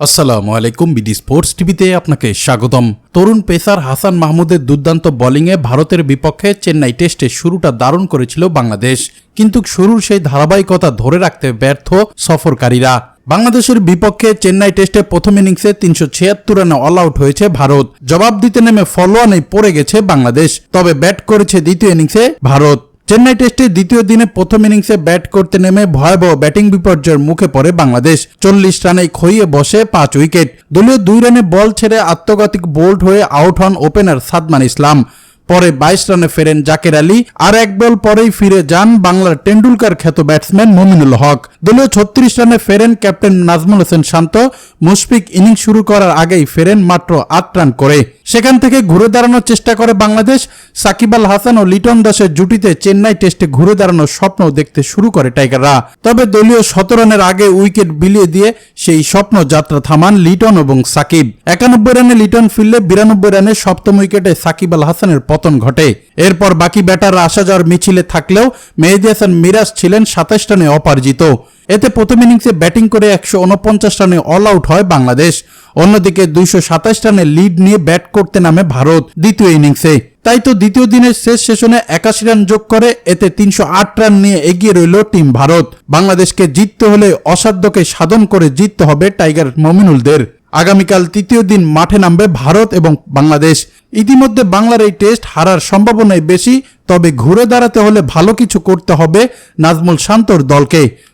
আসসালামু আলাইকুম BD sports টিভিতে আপনাকে স্বাগতম। তরুণ পেসার হাসান মাহমুদের দুর্দান্ত বোলিংয়ে ভারতের বিপক্ষে চেন্নাই টেস্টে শুরুটা দারুণ করেছিল বাংলাদেশ। কিন্তু শুরুর সেই ধারাবাহিকতা ধরে রাখতে ব্যর্থ সফরকারীরা। বাংলাদেশের বিপক্ষে চেন্নাই টেস্টে প্রথম ইনিংসে তিনশো ছিয়াত্তর রানে অল আউট হয়েছে ভারত। জবাব দিতে নেমে ফলোয়ানে পড়ে গেছে বাংলাদেশ। তবে ব্যাট করেছে দ্বিতীয় ইনিংসে ভারত। চেন্নাই টেস্টে দ্বিতীয় দিনে প্রথম ইনিংসে ব্যাট করতে নেমে ভয়াবহ ব্যাটিং বিপর্যয়ের মুখে পড়ে বাংলাদেশ। চল্লিশ রানে খইয়ে বসে পাঁচ উইকেট। দলীয় দুই রানে বল ছেড়ে আত্মঘাতিক বোল্ড হয়ে আউট হন ওপেনার সাদমান ইসলাম। পরে বাইশ রানে ফেরেন জাকের আলী আর এক বল পরেই ফিরে যান বাংলার টেন্ডুলকার খ্যাত ব্যাটসম্যান মমিনুল হক। দলীয় ছত্রিশ রানে ফেরেন ক্যাপ্টেন নাজমুল হোসেন শান্ত। মুশফিক ইনিংস শুরু করার আগেই ফেরেন মাত্র আট রান করে। সেখান থেকে ঘুরে দাঁড়ানোর চেষ্টা করে বাংলাদেশ। সাকিব আল হাসান ও লিটন দাসের জুটিতে চেন্নাই টেস্টে ঘুরে দাঁড়ানোর স্বপ্ন দেখতে শুরু করে টাইগাররা। তবে দলীয় শত রানের আগে উইকেট বিলিয়ে দিয়ে সেই স্বপ্ন যাত্রা থামান লিটন এবং সাকিব। একানব্বই রানে লিটন ফিরলে বিরানব্বই রানে সপ্তম উইকেটে সাকিব আল হাসানের পতন ঘটে। এরপর বাকি ব্যাটাররা আসা যাওয়ার মিছিলে থাকলেও মেহেদি হাসান মিরাজ ছিলেন সাতাশ রানে অপার্জিত। এতে প্রথম ইনিংসে ব্যাটিং করে একশো উনপঞ্চাশ রানে অল আউট হয় বাংলাদেশ। অন্যদিকে দুইশো সাতাশ রানে লিড নিয়ে ব্যাট করতে নামে ভারত দ্বিতীয় ইনিংসে। তাই তো দ্বিতীয় দিনের শেষ সেশনে একাশি রান যোগ করে, এতে তিনশো আট রান নিয়ে এগিয়ে রইল টিম ভারত। বাংলাদেশকে জিততে হলে অসাধ্যকে সাধন করে জিততে হবে টাইগার মমিনুলদের। আগামীকাল তৃতীয় দিন মাঠে নামবে ভারত এবং বাংলাদেশ। ইতিমধ্যে বাংলার এই টেস্ট হারার সম্ভাবনাই বেশি, তবে ঘুরে দাঁড়াতে হলে ভালো কিছু করতে হবে নাজমুল শান্তর দলকে।